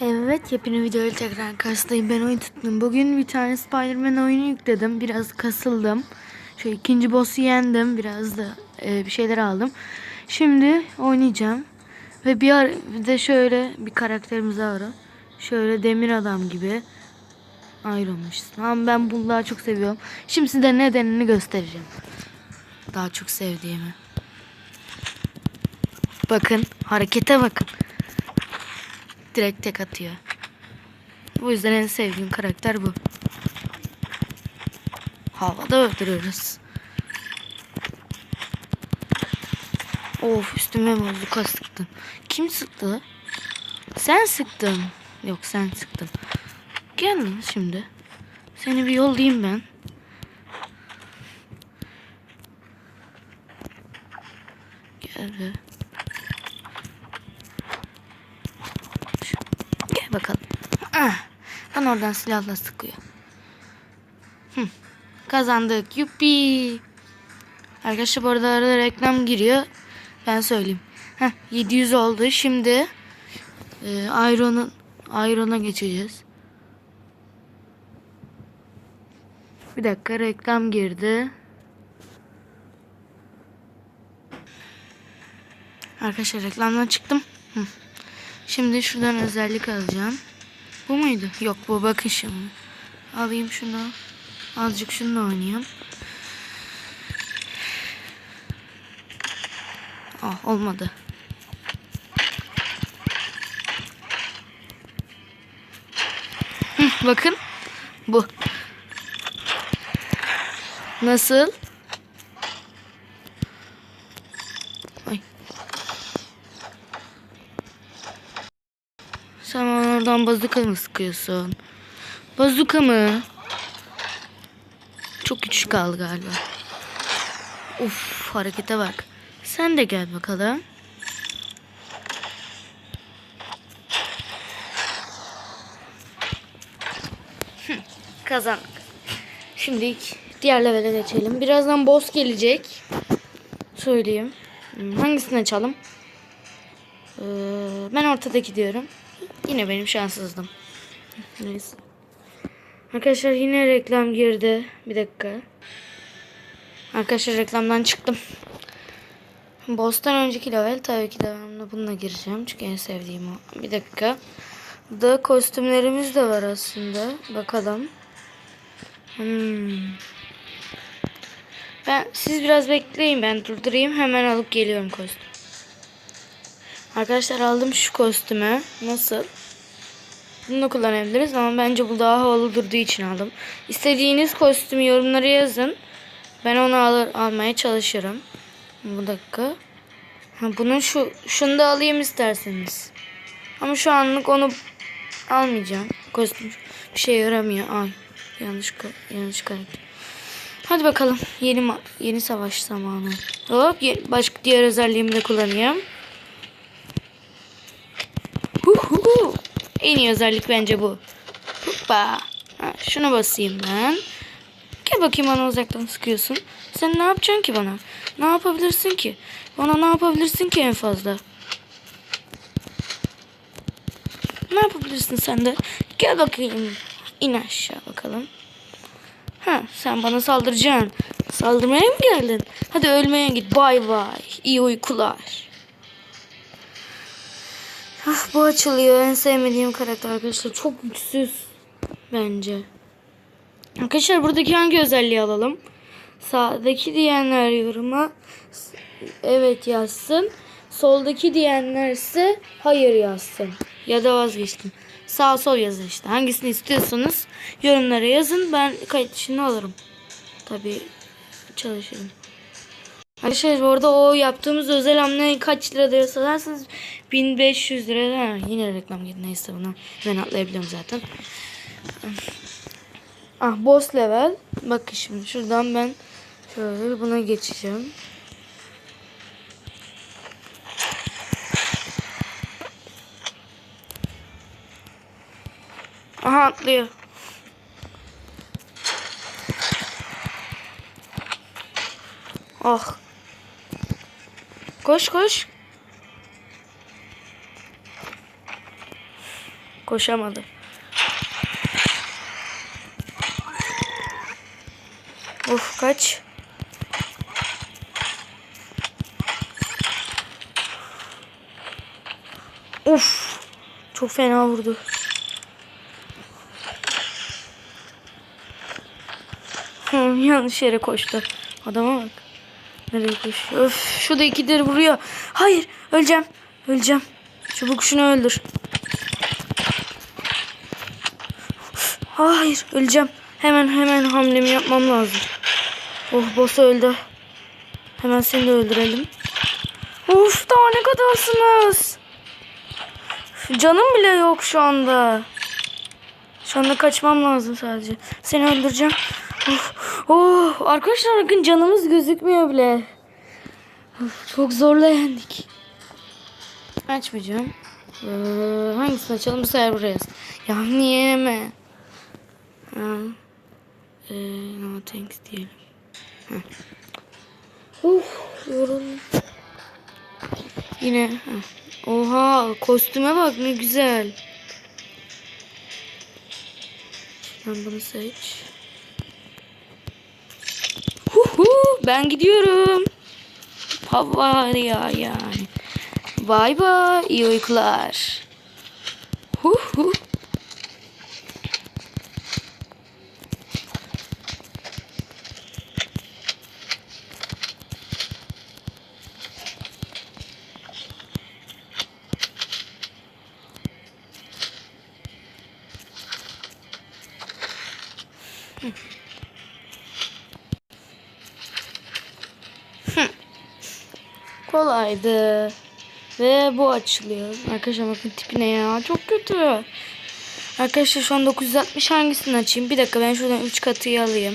Evet, yepyeni videoyla tekrar karşınızdayım. Ben oyun tuttum. Bugün bir tane Spider-Man oyunu yükledim. Biraz kasıldım. Şu ikinci boss'u yendim. Biraz da e, bir şeyler aldım. Şimdi oynayacağım. Ve bir, ar- bir de şöyle bir karakterimiz var. Şöyle demir adam gibi ayrılmışsın. Ama ben bunu daha çok seviyorum. Şimdi size nedenini göstereceğim. Daha çok sevdiğimi. Bakın, harekete bakın direkt tek atıyor. Bu yüzden en sevdiğim karakter bu. Havada öldürüyoruz. Of üstüme bozuka sıktın. Kim sıktı? Sen sıktın. Yok sen sıktın. Gel lan şimdi. Seni bir yollayayım ben. Gel be. Gel bakalım. Ah, ben oradan silahla sıkıyor. Hı. Kazandık. Yuppi. Arkadaşlar bu arada arada reklam giriyor. Ben söyleyeyim. Heh, 700 oldu. Şimdi e, Iron'un Iron'a geçeceğiz. Bir dakika reklam girdi. Arkadaşlar reklamdan çıktım. Hı. Şimdi şuradan özellik alacağım. Bu muydu? Yok bu bakın şimdi. Alayım şunu. Azıcık şununla oynayayım. Ah olmadı. Bakın. Bu. Nasıl? Sen oradan bazuka mı sıkıyorsun? Bazuka mı? Çok küçük kaldı galiba. Uf harekete bak. Sen de gel bakalım. Kazandık. Şimdi diğer levele geçelim. Birazdan boss gelecek. Söyleyeyim. Hangisini açalım? Ee, ben ortadaki diyorum. Yine benim şanssızlığım. Neyse. Arkadaşlar yine reklam girdi. Bir dakika. Arkadaşlar reklamdan çıktım. Boss'tan önceki level tabii ki devamlı bununla gireceğim. Çünkü en sevdiğim o. Bir dakika. Da kostümlerimiz de var aslında. Bakalım. Hmm. Ben siz biraz bekleyin ben durdurayım hemen alıp geliyorum kostüm. Arkadaşlar aldım şu kostümü. Nasıl? Bunu da kullanabiliriz ama bence bu daha havalı durduğu için aldım. İstediğiniz kostümü yorumlara yazın. Ben onu alır, almaya çalışırım. Bu dakika. Ha, bunun şu şunu da alayım isterseniz. Ama şu anlık onu almayacağım. Kostüm bir şey yaramıyor. Ay yanlış yanlış karakter. Hadi bakalım yeni yeni savaş zamanı. Hop başka diğer özelliğimi de kullanayım. En iyi özellik bence bu. Hoppa. Ha, şuna basayım ben. Gel bakayım bana uzaktan sıkıyorsun. Sen ne yapacaksın ki bana? Ne yapabilirsin ki? Bana ne yapabilirsin ki en fazla? Ne yapabilirsin sen de? Gel bakayım. İn aşağı bakalım. Ha, sen bana saldıracaksın. Saldırmaya mı geldin? Hadi ölmeye git. Bay bay. İyi uykular. Ah, bu açılıyor. En sevmediğim karakter arkadaşlar. Çok güçsüz. Bence. Arkadaşlar buradaki hangi özelliği alalım? Sağdaki diyenler yoruma evet yazsın. Soldaki diyenler ise hayır yazsın. Ya da vazgeçtim. Sağ sol yazın işte. Hangisini istiyorsanız yorumlara yazın. Ben kayıt dışını alırım. Tabii çalışırım. Arkadaşlar orada o yaptığımız özel hamle kaç lira diye sorarsanız 1500 lira. Ha, yine reklam girdi. Neyse bunu ben atlayabiliyorum zaten. Ah boss level. Bakın şimdi şuradan ben şöyle buna geçeceğim. Aha atlıyor. Ah. Koş koş. Koşamadı. Of kaç. Of. Çok fena vurdu. Yanlış yere koştu. Adama bak. Nereye koşuyor? Öf, şu da ikidir vuruyor. Hayır, öleceğim. Öleceğim. Çabuk şunu öldür. Hayır, öleceğim. Hemen hemen hamlemi yapmam lazım. Oh, boss öldü. Hemen seni de öldürelim. Of, daha ne kadarsınız? Canım bile yok şu anda. Şu anda kaçmam lazım sadece. Seni öldüreceğim. Of, oh, arkadaşlar bakın canımız gözükmüyor bile. Çok zorla yendik. Açmayacağım. Ee, hangisini açalım? Bu sefer buraya. Ya niye mi? Ha. Ee, no thanks diyelim. Heh. Uf, yoruldum. Yine. heh. Oha kostüme bak ne güzel. Ben bunu seç. Ben gidiyorum. Hava ya yani. Bay bay iyi uykular. Huhu. Kolaydı. Ve bu açılıyor. Arkadaşlar bakın tipi ne ya. Çok kötü. Arkadaşlar şu an 960 hangisini açayım? Bir dakika ben şuradan 3 katıyı alayım.